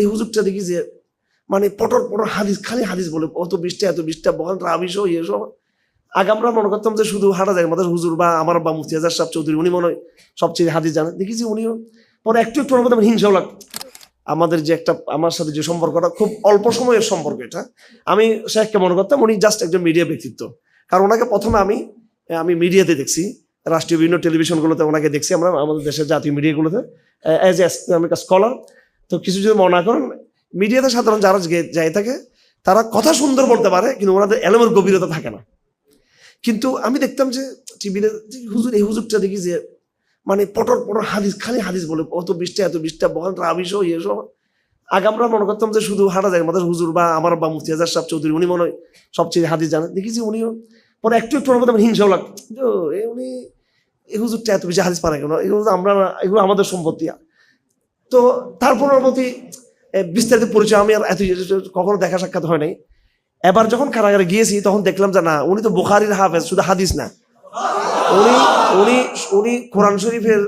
এই হুজুরটা দেখি যে মানে পটর পটর হাদিস, খালি হাদিস বলে, অত বৃষ্টি, এত বৃষ্টি বহান রাবিস এসব আগে আমরা মনে করতাম যে শুধু হাঁটা যায়, আমাদের হুজুর বা আমার বা মুফতি হাজার সাহেব চৌধুরী, উনি মনে হয় সবচেয়ে হাদিস জানেন। দেখি যে উনিও পরে একটু একটু মনে করতাম হিংসাও লাগতো। আমাদের যে একটা, আমার সাথে যে সম্পর্কটা, খুব অল্প সময়ের সম্পর্ক এটা। আমি শেখকে মনে করতাম, উনি জাস্ট একজন মিডিয়া ব্যক্তিত্ব। কারণ ওনাকে প্রথমে আমি আমি মিডিয়াতে দেখছি, রাষ্ট্রীয় বিভিন্ন টেলিভিশনগুলোতে ওনাকে দেখছি আমরা, আমাদের দেশের জাতীয় মিডিয়াগুলোতে অ্যাজ এ ইসলামিক স্কলার তো কিছু যদি মনে করেন, মিডিয়াতে সাধারণ যারা যাই থাকে, তারা কথা সুন্দর বলতে পারে, কিন্তু ওনাদের এলমের গভীরতা থাকে না। কিন্তু আমি দেখতাম যে টিভিতে হুজুর, এই হুজুরটা দেখি যে মানে পটর পটর হাদিস, খালি হাদিস বলে, অত বৃষ্টি, এত বৃষ্টি বহান রাবিস এসব আগে আমরা মনে করতাম যে শুধু হাঁটা যায়, আমাদের হুজুর বা আমার বা মুফতি হাজার সাহেব চৌধুরী, উনি মনে হয় সবচেয়ে হাদিস জানেন দেখি যে উনিও, পরে একটু একটু করতাম হিংসাও লাগতো। উনি, এই হুজুরটা এত বেশি হাদিস পারে কেন? এগুলো আমরা এগুলো আমাদের সম্পত্তি। তো তারপর ওর প্রতি বিস্তারিত পরিচয় আমি আর এত কখনো দেখা সাক্ষাৎ হয় নাই। এবার যখন কারাগারে গিয়েছি, তখন দেখলাম যে না, উনি তো বুখারির হাফেজ, শুধু হাদিস না। উনি উনি উনি কোরআন শরীফের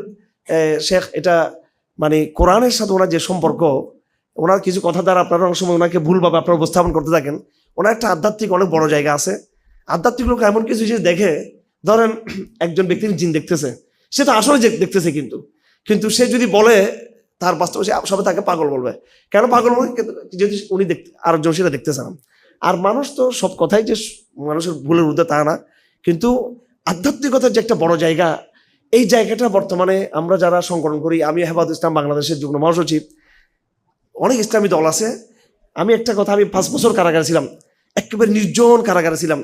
শেখ, এটা মানে কোরআনের সাথে ওনার যে সম্পর্ক, ওনার কিছু কথা দ্বারা আপনারা অনেক সময় ওনাকে ভুলভাবে আপনারা উপস্থাপন করতে থাকেন। ওনার একটা আধ্যাত্মিক অনেক বড় জায়গা আছে। আধ্যাত্মিক লোক এমন কিছু জিনিস দেখে, ধরেন, একজন ব্যক্তির জিন দেখতেছে। সে তো আসলে দেখতেছে কিন্তু। কিন্তু সে যদি বলে তার সে সবাই তাকে পাগল বলবে। কেন পাগল বলবে? যদি উনি দেখতে আরেকজন সেটা দেখতেছে না আর মানুষ তো সব কথাই যে মানুষের ভুলের ঊর্ধ্বে তা না। কিন্তু আধ্যাত্মিকতার যে একটা বড় জায়গা, এই জায়গাটা বর্তমানে আমরা যারা সংগঠন করি, আমি হেফাজ ইসলাম বাংলাদেশের যুগ্ম মহাসচিব, অনেক ইসলামী দল আছে। আমি একটা কথা, আমি পাঁচ বছর কারাগারে ছিলাম। একেবারে নির্জন কারাগারে ছিলাম।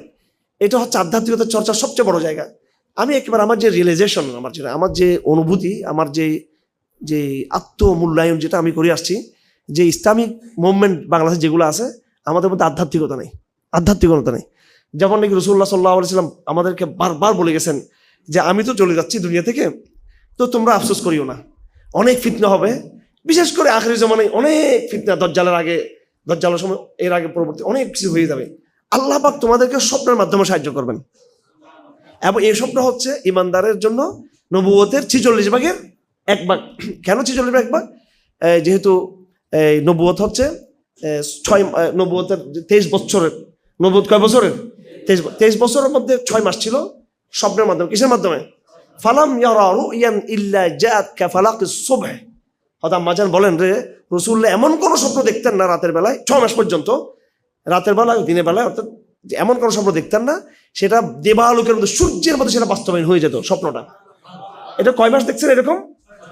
এটা হচ্ছে আধ্যাত্মিকতার চর্চার সবচেয়ে বড় জায়গা। আমি একেবারে আমার যে রিয়েলাইজেশন আমার যেটা, আমার যে অনুভূতি, আমার যে যে আত্মমূল্যায়ন যেটা আমি করে আসছি, যে ইসলামিক মুভমেন্ট বাংলাদেশে যেগুলো আছে, আমাদের মধ্যে আধ্যাত্মিকতা নেই আধ্যাত্মিকতা নেই। যেমন নাকি রসুল্লাহ সাল্লাহ সাল্লাম আমাদেরকে বারবার বলে গেছেন যে, আমি তো চলে যাচ্ছি দুনিয়া থেকে, তো তোমরা আফসোস করিও না। অনেক ফিতনা হবে। বিশেষ করে আখেরি জমানায় অনেক ফিতনা, দজ্জালের আগে, দজ্জালের সময়, এর আগে পরবর্তী অনেক কিছু হয়ে যাবে। আল্লাহ পাক তোমাদেরকে স্বপ্নের মাধ্যমে সাহায্য করবেন। এবং এই স্বপ্ন হচ্ছে ইমানদারের জন্য নবুয়তের ছিচল্লিশ ভাগের এক ভাগ কেন ছিচল্লিশ ভাগ এক ভাগ যেহেতু নবুয়ত হচ্ছে ছয় নবুয়তের তেইশ বছরের, নবুয়ত কয় বছরের? তেইশ তেইশ বছরের মধ্যে ছয় মাস ছিল স্বপ্নের মাধ্যমে, কিসের মাধ্যমে? ফালাম ইয়ারা রুয়ান ইল্লা হয়তো আম্মাজান বলেন রে রসুল্লাহ এমন কোনো স্বপ্ন দেখতেন না রাতের বেলায় ছ মাস পর্যন্ত। রাতের বেলায় দিনের বেলায়, অর্থাৎ এমন কোনো স্বপ্ন দেখতেন না, সেটা দেবালোকের মধ্যে, সূর্যের মধ্যে সেটা বাস্তবায়ন হয়ে যেত স্বপ্নটা। এটা কয় মাস দেখছেন এরকম?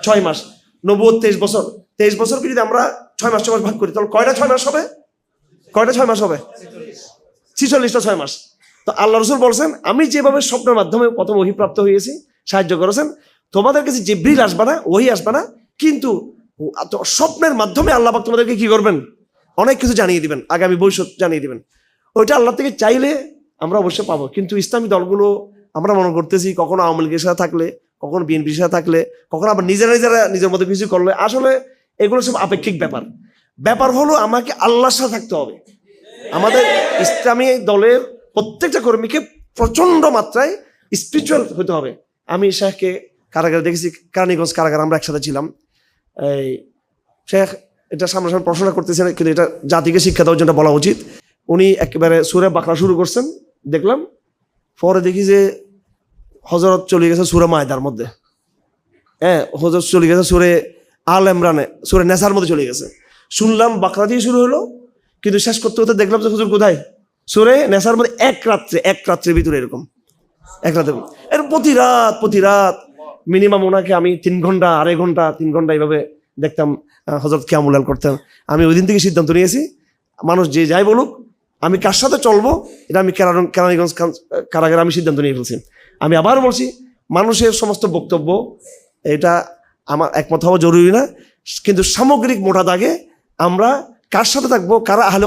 ছয় মাস নব্বই তেইশ বছর। তেইশ বছরকে যদি আমরা ছয় মাস ছয় মাস ভাগ করি, তাহলে কয়টা ছয় মাস হবে? কয়টা ছয় মাস হবে? ছিচল্লিশটা ছয় মাস। তো আল্লাহ রসুল বলছেন, আমি যেভাবে স্বপ্নের মাধ্যমে প্রথম অহিপ্রাপ্ত হয়েছি সাহায্য করেছেন, তোমাদের কাছে জিব্রিল আসবে না, ওহি আসবে না, কিন্তু স্বপ্নের মাধ্যমে আল্লাহ তোমাদেরকে কি করবেন? অনেক কিছু জানিয়ে দিবেন, আগামী ভবিষ্যৎ জানিয়ে দিবেন। ওইটা আল্লাহ থেকে চাইলে আমরা অবশ্যই পাবো, কিন্তু ইসলামী দলগুলো আমরা মনে করতেছি কখনো আওয়ামী লীগের সাথে থাকলে কখনো বিএনপির সাথে থাকলে, কখনো আবার নিজেরা নিজেরা নিজের মধ্যে কিছু করলে, আসলে এগুলো সব আপেক্ষিক ব্যাপার। ব্যাপার হলো আমাকে আল্লাহর সাথে থাকতে হবে। আমাদের ইসলামী দলের প্রত্যেকটা কর্মীকে প্রচণ্ড মাত্রায় স্পিরিচুয়াল হতে হবে। আমি শেখকে কারাগারে দেখেছি, কারানীগঞ্জ কারাগার আমরা একসাথে ছিলাম। এই শেখ এটা সামনাসামনি পড়াশোনা করতেছেন কিন্তু এটা জাতিকে শিক্ষা দেওয়ার জন্য বলা উচিত। উনি একেবারে সুরে বাঁকড়া শুরু করছেন, দেখলাম। পরে দেখি যে হজরত চলে গেছে সুরে মায়দার মধ্যে। হ্যাঁ হজরত চলে গেছে সুরে আল ইমরানে, সুরে নেশার মধ্যে চলে গেছে। শুনলাম বাঁকড়া দিয়ে শুরু হলো, কিন্তু শেষ করতে করতে দেখলাম যে হুজুর কোথায়? সুরে নেশার মধ্যে এক রাত্রে, এক রাত্রের ভিতরে এরকম। এক রাতে এর প্রতি রাত প্রতি রাত মিনিমাম ওনাকে আমি তিন ঘণ্টা, আড়াই ঘণ্টা, তিন ঘণ্টা এইভাবে দেখতাম হজরত কিয়ামুলাল করতাম আমি ওই দিন থেকে সিদ্ধান্ত নিয়েছি, মানুষ যে যাই বলুক, আমি কার সাথে চলবো, এটা আমি কেরান- কেরানীগঞ্জ, কারাগারে আমি সিদ্ধান্ত নিয়ে ফেলছি। আমি আবার বলছি, মানুষের সমস্ত বক্তব্য, এটা আমার একমত হওয়া জরুরি না। কিন্তু সামগ্রিক মোটা দাগে আমরা কার সাথে থাকব, কারা আহলে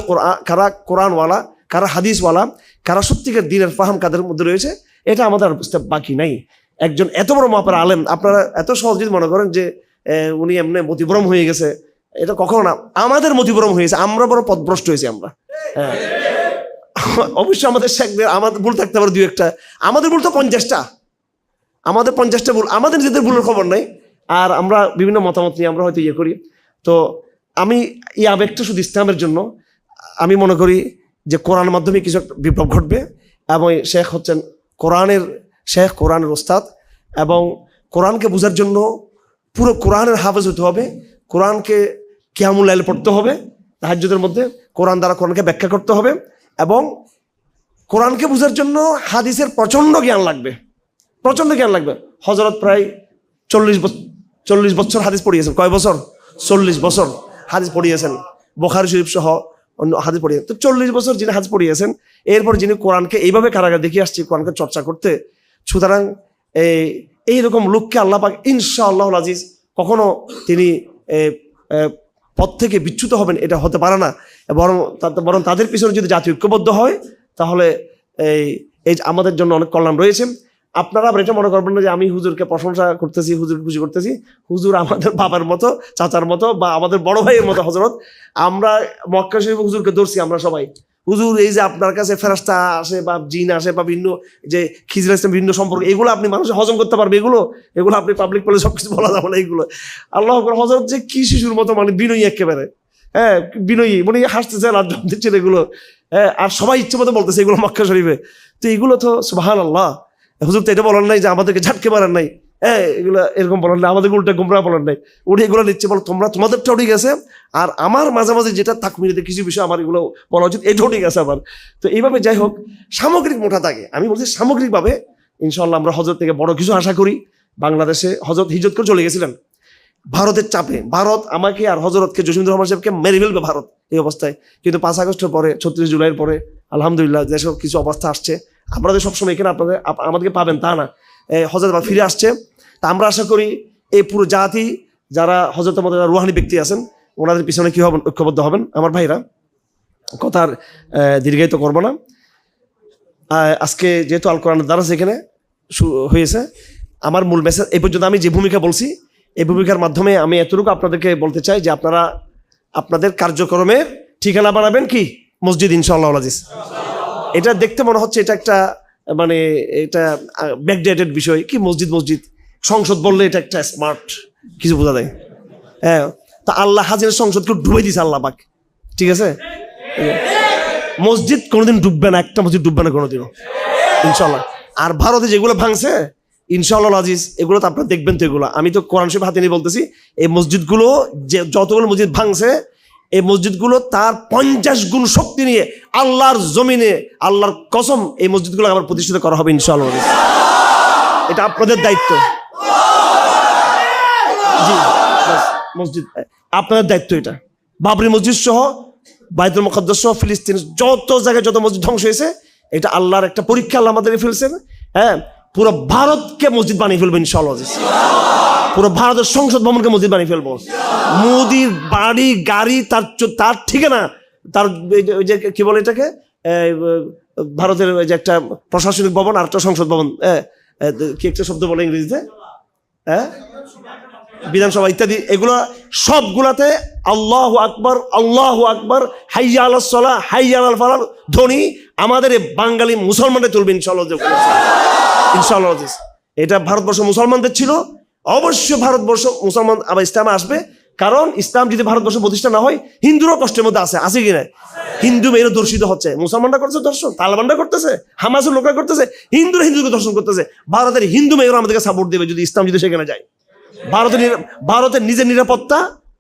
কারা কোরআনওয়ালা, কারা হাদিসওয়ালা, কারা সত্যিকার দিনের ফাহাম কাদের মধ্যে রয়েছে, এটা আমাদের বাকি নাই। একজন এত বড় মাপার আলেম, আপনারা এত সহজ যদি মনে করেন যে উনি এমনি মতিভ্রম হয়ে গেছে, এটা কখনো না, আমাদের মতিভ্রম হয়েছে, আমরা বড় পথভ্রষ্ট হয়েছি আমরা। হ্যাঁ। অবশ্যই আমাদের শেখদের, আমাদের ভুল থাকতে পারে দুই একটা। আমাদের ভুল তো পঞ্চাশটা। আমাদের পঞ্চাশটা ভুল, আমাদের নিজেদের ভুলের খবর নাই। আর আমরা বিভিন্ন মতামত নিয়ে আমরা হয়তো ইয়ে করি। তো আমি এই আবেগটা শুধু ইসলামের জন্য। আমি মনে করি যে কোরআনের মাধ্যমে কিছু একটা বিপ্লব ঘটবে এবং শেখ হচ্ছেন কোরআনের শেখ, কোরআনের ওস্তাদ এবং কোরআনকে বোঝার জন্য পুরো কোরআনের হাফেজ হতে হবে। কোরআনকে কেয়ামুল লাইলে পড়তে হবে। তাহাজ্জুদের মধ্যে কোরআন দ্বারা কোরআনকে ব্যাখ্যা করতে হবে। এবং কোরআনকে বোঝার জন্য হাদিসের প্রচণ্ড জ্ঞান লাগবে। প্রচণ্ড জ্ঞান লাগবে। হজরত প্রায় চল্লিশ বছর চল্লিশ বছর হাদিস পড়িয়েছেন। কয় বছর? চল্লিশ বছর হাদিস পড়িয়েছেন। বোখারি শরীফ সহ অন্য হাদিস পড়িয়েছেন তো চল্লিশ বছর যিনি হাদিস পড়িয়েছেন, এরপর যিনি কোরআনকে এইভাবে কারাগার দেখে আসছি, কোরআনকে চর্চা করতে, সুতরাং এই এইরকম লোককে আল্লাহ পাক ইনশা আল্লাহ আজিজ কখনো তিনি পথ থেকে বিচ্যুত হবেন, এটা হতে পারে না। বরং বরং তাদের পিছনে যদি জাতি ঐক্যবদ্ধ হয়, তাহলে এই এই আমাদের জন্য অনেক কল্যাণ রয়েছে। আপনারা আবার এটা মনে করবেন না যে আমি হুজুরকে প্রশংসা করতেছি হুজুর খুশি করতেছি। হুজুর আমাদের বাবার মতো, চাচার মতো বা আমাদের বড় ভাইয়ের মতো হজরত আমরা মক্কা শরীফ হুজুরকে ধরছি আমরা সবাই। হুজুর, এই যে আপনার কাছে ফেরাস্তা আসে বা জিন আসে বা ভিন্ন যে খিজরা ইসলাম ভিন্ন সম্পর্ক, এগুলো আপনি মানুষের হজম করতে পারবে এগুলো? এগুলো আপনি পাবলিক বলে সবকিছু বলা যাবে না এগুলো। আল্লাহ হজরত যে কি শিশুর মতো মানে বিনয়ী একেবারে। হ্যাঁ বিনয়ী মানে হাসতেছে আর দিচ্ছে এগুলো। হ্যাঁ আর সবাই ইচ্ছে মতো বলতেছে এগুলো মক্কা শরীফে। তো এগুলো তো সুবাহান আল্লাহ হুজুর, তো এটা বলার নাই যে আমাদেরকে ঝাটকে মারার নাই। হ্যাঁ এগুলো এরকম বলার নাই আমাদের উল্টা গুমরা বলার নাই। উনি এগুলো নিচ্ছে বলো, তোমরা তোমাদেরটা ঠিক আছে আর আমার মাঝে মাঝে যেটা তাকমিনিতে কিছু বিষয় আমার এগুলো বলা উচিত এটাও ঠিক আছে আমার। তো এইভাবে যাই হোক, সামগ্রিক মোটা থাকে আমি বলছি সামগ্রিকভাবে ইনশাল্লাহ আমরা হজরত থেকে বড় কিছু আশা করি, বাংলাদেশে হজরত হিজত করে চলে গেছিলেন। ভারতের চাপে। ভারত আমাকে আর হজরতকে জসিমুদ্দুর রহমান সাহেবকে মেরে ফেলবে ভারত এই অবস্থায়। কিন্তু পাঁচ আগস্টের পরে, ছত্রিশ জুলাইয়ের পরে, আলহামদুলিল্লাহ যেসব কিছু অবস্থা আসছে। আপনাদের সবসময় এখানে আপনাদের আমাদেরকে পাবেন, তা না। হজরত ফিরে আসছে। তা আমরা আশা করি এই পুরো জাতি, যারা হজরতের মধ্যে রুহানি ব্যক্তি আছেন, ওনাদের পিছনে কি হবেন, ঐক্যবদ্ধ হবেন? আমার ভাইরা, কথার দীর্ঘায়িত করব না। আজকে যেহেতু আল কোরআনের দ্বারা সেখানে হয়েছে, আমার মূল মেসেজ এই পর্যন্ত আমি যে ভূমিকা বলছি এই ভূমিকার মাধ্যমে আমি এতটুকু আপনাদেরকে বলতে চাই যে আপনারা আপনাদের কার্যক্রমের ঠিকানা বানাবেন কি? মসজিদ ইনশাআল্লাহ আজিজ। এটা দেখতে মনে হচ্ছে এটা একটা মানে এটা ব্যাকডেটেড বিষয়। কি মসজিদ মসজিদ? সংসদ বললে এটা একটা স্মার্ট কিছু বোঝা যায়। হ্যাঁ তা আল্লাহ হাজির সংসদকে ডুবে দিছে আল্লাহ পাক। ঠিক আছে? মসজিদ কোনোদিন ডুববে না, একটা মসজিদ ডুববে না কোনোদিনও। ইনশাল্লাহ আর ভারতে যেগুলো ভাঙছে ইনশাআল্লাহ আজিজ, এগুলো তো আপনারা দেখবেন তো এগুলো। আমি তো কোরআন শরীফ হাতে নিয়ে বলতেছি, এই মসজিদগুলো যে যতগুলো মসজিদ ভাঙছে, এই মসজিদগুলো তার পঞ্চাশ গুণ শক্তি নিয়ে আল্লাহর জমিনে, আল্লাহর কসম এই মসজিদগুলো আবার প্রতিষ্ঠিত করা হবে ইনশাআল্লাহ। এটা আপনাদের দায়িত্ব। জি মসজিদ, আপনাদের দায়িত্ব এটা। বাবরি মসজিদ সহ, বাইতুল মুকদ্দাস সহ, ফিলিস্তিন, যত জায়গায় যত মসজিদ ধ্বংস হয়েছে, এটা আল্লাহর একটা পরীক্ষা আল্লাহ আমাদের ফেলছেন। হ্যাঁ পুরো ভারতকে মসজিদ বানিয়ে ফেলব ইনশাআল্লাহ আজিজ। পুরো ভারতের সংসদ ভবনকে মসজিদ বানিয়ে ফেলব। মোদির বাড়ি, গাড়ি, তার তার ঠিকানা, তার যে- কি বলে এটাকে? ভারতের যে একটা প্রশাসনিক ভবন আর একটা সংসদ ভবন। কি একটা শব্দ বলে ইংরেজিতে? হ্যাঁ বিধানসভা ইত্যাদি। এগুলো সবগুলাতে আল্লাহ আকবর আল্লাহ আকবর, হাইয়া আল সলা হাইয়া আল ফালার ধ্বনি আমাদের বাঙালি মুসলমানদের তুলবে ইনশাল্লাহ ইনশাল্লাহ এটা ভারতবর্ষ মুসলমানদের ছিল। অবশ্যই ভারতবর্ষ মুসলমান আবার ইসলামে আসবে। কারণ ইসলাম যদি ভারতবর্ষ প্রতিষ্ঠা না হয়, হিন্দুরও কষ্টের মধ্যে আছে। আছে কিনা হিন্দু মেয়েরা দর্শিত হচ্ছে। মুসলমানরা করছে দর্শন। তালেবানরা করতেছে। হামাসের লোকরা করতেছে। হিন্দুরা হিন্দুকে দর্শন করতেছে। ভারতের হিন্দু মেয়েরা আমাদেরকে সাপোর্ট দেবে যদি ইসলাম যদি সেখানে যায়। ভারতের ভারতের নিজের নিরাপত্তা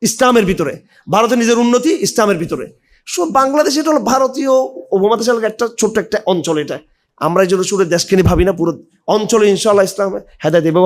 ইসলামের ভিতরে। ভারতের নিজের উন্নতি ইসলামের ভিতরে। সো বাংলাদেশ এটা হলো ভারতীয় উপমহাদেশ একটা ছোট্ট একটা অঞ্চল এটা। আমরা যেন শুধু দেশকে নিয়ে ভাবি না পুরো অঞ্চলে ইনশাল্লাহ ইসলাম হেদায় দেবে